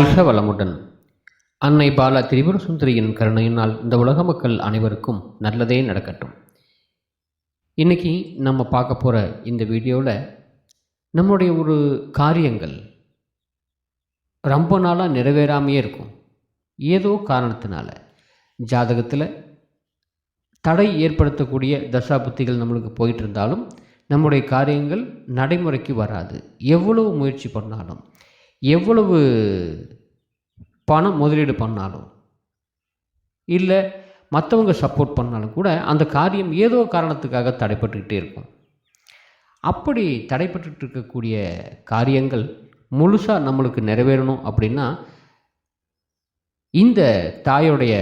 வாழ்க வளமுடன். அன்னை பாலா திரிபுர சுந்தரியின் கருணையினால் இந்த உலக மக்கள் அனைவருக்கும் நல்லதே நடக்கட்டும். இன்னைக்கு நம்ம பார்க்க போகிற இந்த வீடியோவில் நம்முடைய ஒரு காரியங்கள் ரொம்ப நாளாக நிறைவேறாமையே இருக்கும். ஏதோ காரணத்தினால. ஜாதகத்தில் தடை ஏற்படுத்தக்கூடிய தசாபுத்திகள் நம்மளுக்கு போயிட்டு இருந்தாலும் நம்முடைய காரியங்கள் நடைமுறைக்கு வராது. எவ்வளவு முயற்சி பண்ணாலும் எவ்வளவு பணம் முதலீடு பண்ணாலும் இல்லை மற்றவங்க சப்போர்ட் பண்ணாலும் கூட அந்த காரியம் ஏதோ காரணத்துக்காக தடைப்பட்டுக்கிட்டே இருக்கும். அப்படி தடைப்பட்டு இருக்கக்கூடிய காரியங்கள் முழுசாக நம்மளுக்கு நிறைவேறணும் அப்படின்னா இந்த தாயோடைய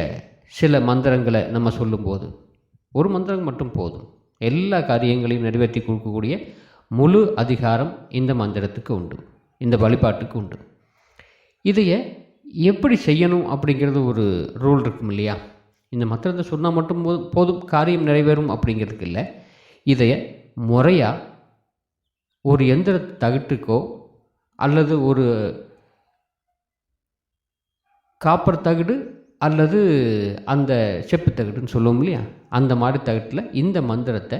சில மந்திரங்களை நம்ம சொல்லும்போது ஒரு மந்திரம் மட்டும் போதும். எல்லா காரியங்களையும் நிறைவேற்றி கொடுக்கக்கூடிய முழு அதிகாரம் இந்த மந்திரத்துக்கு உண்டு. இந்த வழிபாட்டுக்கு உண்டு. இதையை எப்படி செய்யணும் அப்படிங்கிறது ஒரு ரூல் இருக்கும் இல்லையா? இந்த மந்திரத்தை சொன்னால் மட்டும் போதும் போதும் காரியம் நிறைவேறும் அப்படிங்கிறதுக்கு இல்லை. இதைய முறையாக ஒரு எந்திர தகட்டுக்கோ அல்லது ஒரு காப்பர் தகடு அல்லது அந்த செப்பு தகடுன்னு சொல்லுவோம் இல்லையா? அந்த மாதிரி தகட்டில் இந்த மந்திரத்தை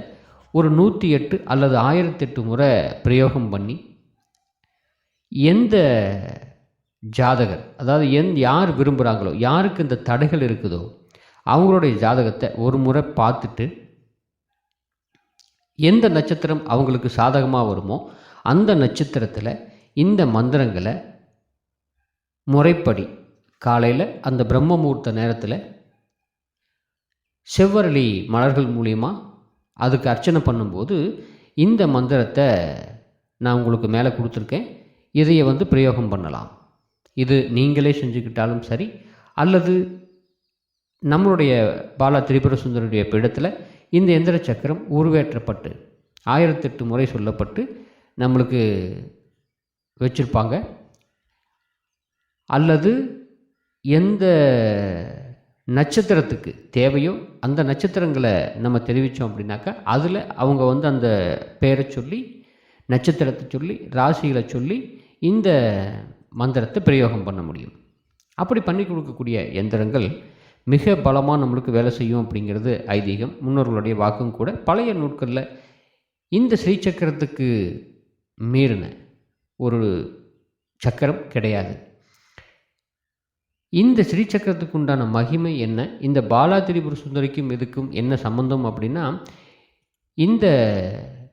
ஒரு நூற்றி எட்டு அல்லது ஆயிரத்தெட்டு முறை பிரயோகம் பண்ணி எந்த ஜாதகர் அதாவது எந் யார் விரும்புகிறாங்களோ யாருக்கு இந்த தடைகள் இருக்குதோ அவங்களுடைய ஜாதகத்தை ஒரு முறை பார்த்துட்டு எந்த நட்சத்திரம் அவங்களுக்கு சாதகமாக வருமோ அந்த நட்சத்திரத்தில் இந்த மந்திரங்களை முறைப்படி காலையில் அந்த பிரம்ம முகூர்த்த நேரத்தில் செவ்வரளி மலர்கள் மூலியமாக அதுக்கு அர்ச்சனை பண்ணும்போது இந்த மந்திரத்தை நான் உங்களுக்கு மேலே கொடுத்துருக்கேன். இதையை வந்து பிரயோகம் பண்ணலாம். இது நீங்களே செஞ்சுக்கிட்டாலும் சரி அல்லது நம்மளுடைய பாலா திரிபுர சுந்தருடைய பிடத்தில் இந்த எந்திர சக்கரம் உருவேற்றப்பட்டு ஆயிரத்தெட்டு முறை சொல்லப்பட்டு நம்மளுக்கு வச்சுருப்பாங்க. அல்லது எந்த நட்சத்திரத்துக்கு தேவையோ அந்த நட்சத்திரங்களை நம்ம தெரிவித்தோம் அப்படின்னாக்கா அதில் அவங்க வந்து அந்த பேரை சொல்லி நட்சத்திரத்தை சொல்லி ராசிகளை சொல்லி இந்த மந்திரத்தை பிரயோகம் பண்ண முடியும். அப்படி பண்ணி கொடுக்கக்கூடிய எந்திரங்கள் மிக பலமாக நம்மளுக்கு வேலை செய்யும் அப்படிங்கிறது ஐதீகம். முன்னோர்களுடைய வாக்கும் கூட பழைய நூட்களில் இந்த ஸ்ரீசக்கரத்துக்கு மீறின ஒரு சக்கரம் கிடையாது. இந்த ஸ்ரீசக்கரத்துக்கு உண்டான மகிமை என்ன? இந்த பாலா திரிபுர சுந்தரிக்கும் இதுக்கும் என்ன சம்பந்தம் அப்படின்னா இந்த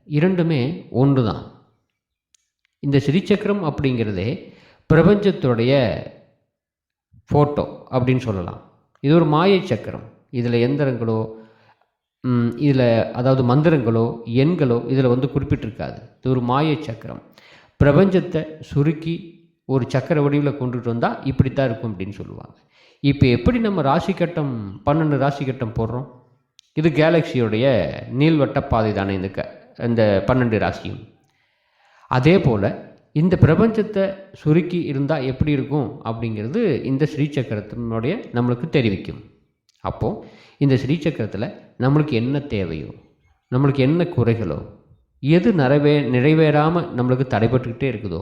இரண்டுமே ஒன்று தான் இந்த ஸ்ரீசக்கரம் அப்படிங்கிறதே பிரபஞ்சத்துடைய ஃபோட்டோ அப்படின்னு சொல்லலாம். இது ஒரு மாயை சக்கரம். இதில் எந்திரங்களோ இதில் அதாவது மந்திரங்களோ எண்களோ இதில் வந்து குறிப்பிட்டிருக்காது. இது ஒரு மாயை சக்கரம். பிரபஞ்சத்தை சுருக்கி ஒரு சக்கர வடிவில் கொண்டுட்டு வந்தால் இப்படித்தான் இருக்கும் அப்படின்னு சொல்லுவாங்க. இப்போ எப்படி நம்ம ராசி கட்டம் பன்னெண்டு ராசி கட்டம் போடுறோம்? இது கேலக்சியோடைய நீள்வட்ட பாதை தானே இந்த க இந்த பன்னெண்டு ராசியும். அதே போல் இந்த பிரபஞ்சத்தை சுருக்கி இருந்தால் எப்படி இருக்கும் அப்படிங்கிறது இந்த ஸ்ரீசக்கரத்தினுடைய நம்மளுக்கு தெரிவிக்கும். அப்போது இந்த ஸ்ரீசக்கரத்தில் நம்மளுக்கு என்ன தேவையோ நம்மளுக்கு என்ன குறைகளோ எது நிறைவே நிறைவேறாமல் நம்மளுக்கு தடைபட்டுக்கிட்டே இருக்குதோ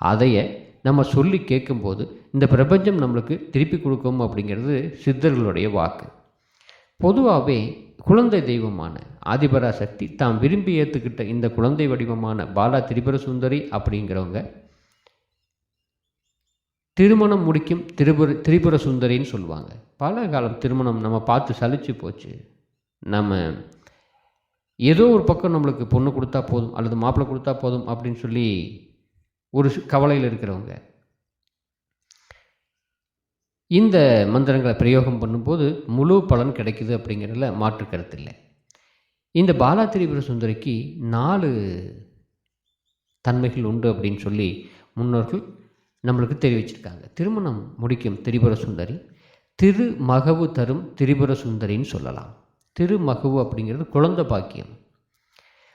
அதையே நம்ம சொல்லி கேட்கும்போது இந்த பிரபஞ்சம் நம்மளுக்கு திருப்பி கொடுக்கும் அப்படிங்கிறது சித்தர்களுடைய வாக்கு. பொதுவாகவே குழந்தை தெய்வமான ஆதிபரா சக்தி தாம் விரும்பி ஏற்றுக்கிட்ட இந்த குழந்தை வடிவமான பாலா திரிபுர சுந்தரி அப்படிங்கிறவங்க திருமணம் முடிக்கும் திரிபுர திரிபுர சுந்தரின்னு சொல்லுவாங்க. பல காலம் திருமணம் நம்ம பார்த்து சலிச்சு போச்சு. நம்ம ஏதோ ஒரு பக்கம் நம்மளுக்கு பொண்ணு கொடுத்தா போதும் அல்லது மாப்பிள்ளை கொடுத்தா போதும் அப்படின்னு சொல்லி ஒரு கவலையில் இருக்கிறவங்க. இந்த மந்திரங்களை பிரயோகம் பண்ணும்போது முழு பலன் கிடைக்குது அப்படிங்கிறதுல மாற்று கருத்து இல்லை. இந்த பாலா திரிபுர சுந்தரிக்கு நாலு தன்மைகள் உண்டு அப்படின்னு சொல்லி முன்னோர்கள் நம்மளுக்கு தெரிவிச்சிருக்காங்க. திருமணம் முடிக்கும் திரிபுர சுந்தரி திரு மகவு தரும் திரிபுர சுந்தரின்னு சொல்லலாம். திருமகவு அப்படிங்கிறது குழந்தை பாக்கியம்.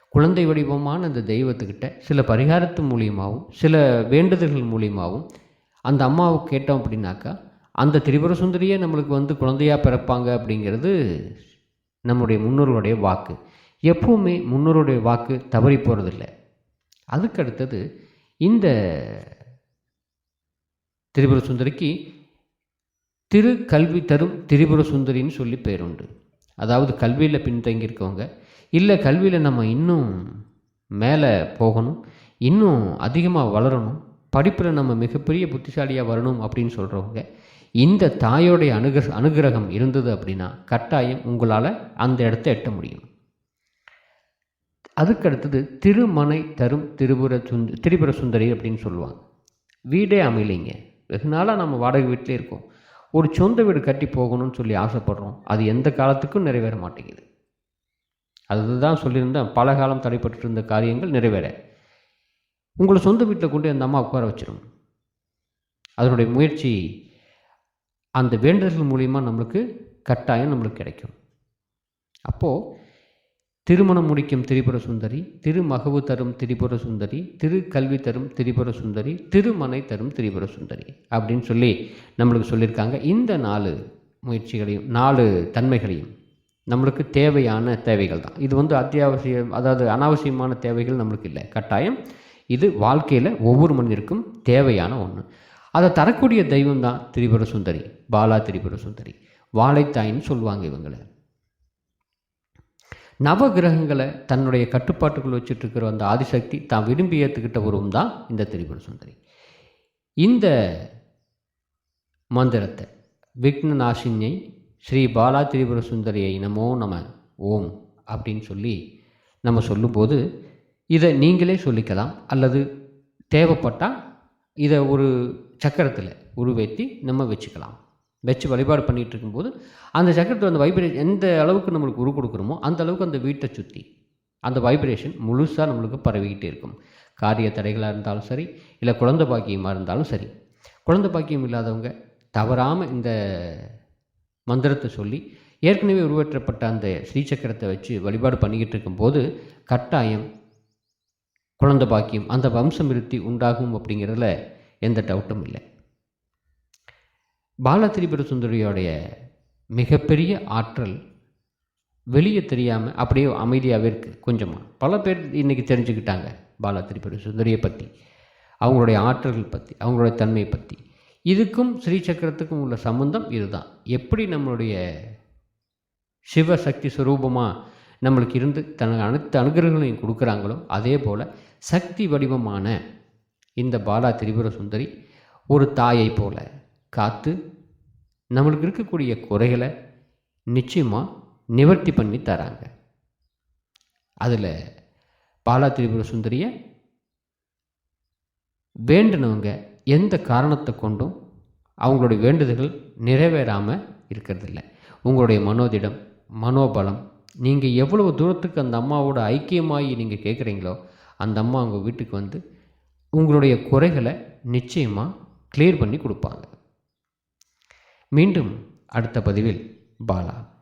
குழந்தை வடிவமான அந்த தெய்வத்துக்கிட்ட சில பரிகாரத்து மூலியமாகவும் சில வேண்டுதல்கள் மூலியமாகவும் அந்த அம்மாவை கேட்டோம் அப்படின்னாக்கா அந்த திரிபுர சுந்தரியே நம்மளுக்கு வந்து குழந்தையாக பிறப்பாங்க அப்படிங்கிறது நம்முடைய முன்னோர்களுடைய வாக்கு. எப்பவுமே முன்னோருடைய வாக்கு தவறி போகிறதில்ல அதுக்கு அடுத்தது இந்த திரிபுர சுந்தரிக்கு திரு கல்வி தரும் திரிபுர சுந்தரின்னு சொல்லி பேருண்டு அதாவது கல்வியில் பின்தங்கியிருக்கவங்க. இல்லை கல்வியில் நம்ம இன்னும் மேலே போகணும். இன்னும் அதிகமாக வளரணும். படிப்பில் நம்ம மிகப்பெரிய புத்திசாலியாக வரணும் அப்படின்னு சொல்கிறவங்க இந்த தாயோடைய அனுக அனுகிரகம் இருந்தது அப்படின்னா கட்டாயம் உங்களால் அந்த இடத்த எட்ட முடியும். அதுக்கடுத்தது திருமனை தரும் திருபுர சுந்த திரிபுர சுந்தரி அப்படின்னு சொல்லுவாங்க. வீடே அமையலைங்க. வெகு நாளாக நம்ம வாடகை வீட்டிலே இருக்கோம். ஒரு சொந்த வீடு கட்டி போகணும்னு சொல்லி ஆசைப்படுறோம். அது எந்த காலத்துக்கும் நிறைவேற மாட்டேங்குது. அதுதான் சொல்லியிருந்தேன். பல காலம் தடைப்பட்டு இருந்த காரியங்கள் நிறைவேற. உங்களை சொந்த வீட்டில் கொண்டு அந்த அம்மா உட்கார வச்சிடும் அதனுடைய முயற்சி அந்த வேண்டுதல்கள் மூலிமா நம்மளுக்கு கட்டாயம் நம்மளுக்கு கிடைக்கும். அப்போது திருமணம் முடிக்கும் திரிபுர சுந்தரி திருமகவு தரும் திரிபுர சுந்தரி திரு கல்வி தரும் திரிபுர சுந்தரி திருமனை தரும் திரிபுர சுந்தரி அப்படின்னு சொல்லி நம்மளுக்கு சொல்லியிருக்காங்க. இந்த நாலு முயற்சிகளையும் நாலு தன்மைகளையும் நம்மளுக்கு தேவையான தேவைகள் தான். இது வந்து அத்தியாவசியம் அதாவது அனாவசியமான தேவைகள் நம்மளுக்கு இல்லை. கட்டாயம் இது வாழ்க்கையில் ஒவ்வொரு மனிதருக்கும் தேவையான ஒன்று அதை தரக்கூடிய தெய்வம் தான் திரிபுர சுந்தரி பாலா திரிபுர சுந்தரி வாழைத்தாயின்னு சொல்லுவாங்க இவங்களை. நவகிரகங்களை தன்னுடைய கட்டுப்பாட்டுக்குள் வச்சுட்டு இருக்கிற அந்த ஆதிசக்தி தான் விரும்பி ஏற்றுக்கிட்ட உருவம் தான் இந்த திரிபுர சுந்தரி இந்த மந்திரத்தை விக்னநாசினியை ஸ்ரீ பாலா திரிபுர சுந்தரியை நமோ நம்ம ஓம் அப்படின்னு சொல்லி நம்ம சொல்லும்போது இதை நீங்களே சொல்லிக்கலாம் அல்லது தேவைப்பட்டால் இதை ஒரு சக்கரத்தில் உருவேற்றி நம்ம வச்சுக்கலாம். வச்சு வழிபாடு பண்ணிகிட்டு இருக்கும்போது அந்த சக்கரத்தில் அந்த வைப்ரேஷன் எந்த அளவுக்கு நம்மளுக்கு உரு கொடுக்குறோமோ அந்த அளவுக்கு அந்த வீட்டை சுற்றி அந்த வைப்ரேஷன் முழுசாக நம்மளுக்கு பரவிக்கிட்டே இருக்கும். காரிய தடைகளாக இருந்தாலும் சரி இல்லை குழந்தை பாக்கியமாக இருந்தாலும் சரி. குழந்தை பாக்கியம் இல்லாதவங்க தவறாமல் இந்த மந்திரத்தை சொல்லி ஏற்கனவே உருவேற்றப்பட்ட அந்த ஸ்ரீசக்கரத்தை வச்சு வழிபாடு பண்ணிக்கிட்டு இருக்கும்போது கட்டாயம் குழந்த பாக்கியம் அந்த வம்சம் விருத்தி உண்டாகும் அப்படிங்கிறதுல எந்த டவுட்டும் இல்லை. பாலதிரிபுர சுந்தரியோடைய மிகப்பெரிய ஆற்றல் வெளியே தெரியாமல் அப்படியே அமைதியாகவே இருக்குது கொஞ்சமாக பல பேர் இன்றைக்கி தெரிஞ்சுக்கிட்டாங்க பாலா திரிபுர சுந்தரியை பற்றி அவங்களுடைய ஆற்றல்கள் பற்றி அவங்களுடைய தன்மையை பற்றி இதுக்கும் ஸ்ரீ சக்கரத்துக்கும் உள்ள சம்பந்தம் இதுதான். எப்படி நம்மளுடைய சிவசக்தி சுரூபமாக நம்மளுக்கு இருந்து தனக்கு அனைத்து அனுகிரகங்களையும் கொடுக்குறாங்களோ அதே போல் சக்தி வடிவமான இந்த பாலா திரிபுர சுந்தரி ஒரு தாயை போல காத்து நம்மளுக்கு இருக்கக்கூடிய குறைகளை நிச்சயமாக நிவர்த்தி பண்ணி தராங்க. அதில் பாலா திரிபுர சுந்தரியை வேண்டினவங்க எந்த காரணத்தை கொண்டும் அவங்களுடைய வேண்டுதல்கள் நிறைவேறாமல் இருக்கிறதில்ல. உங்களுடைய மனோதிடம் மனோபலம் நீங்கள் எவ்வளவு தூரத்துக்கு அந்த அம்மாவோட ஐக்கியமாகி நீங்கள் கேட்குறீங்களோ அந்த அம்மா உங்கள் வீட்டுக்கு வந்து உங்களுடைய குறைகளை நிச்சயமாக கிளியர் பண்ணி கொடுப்பாங்க. மீண்டும் அடுத்த பதிவில் பாலா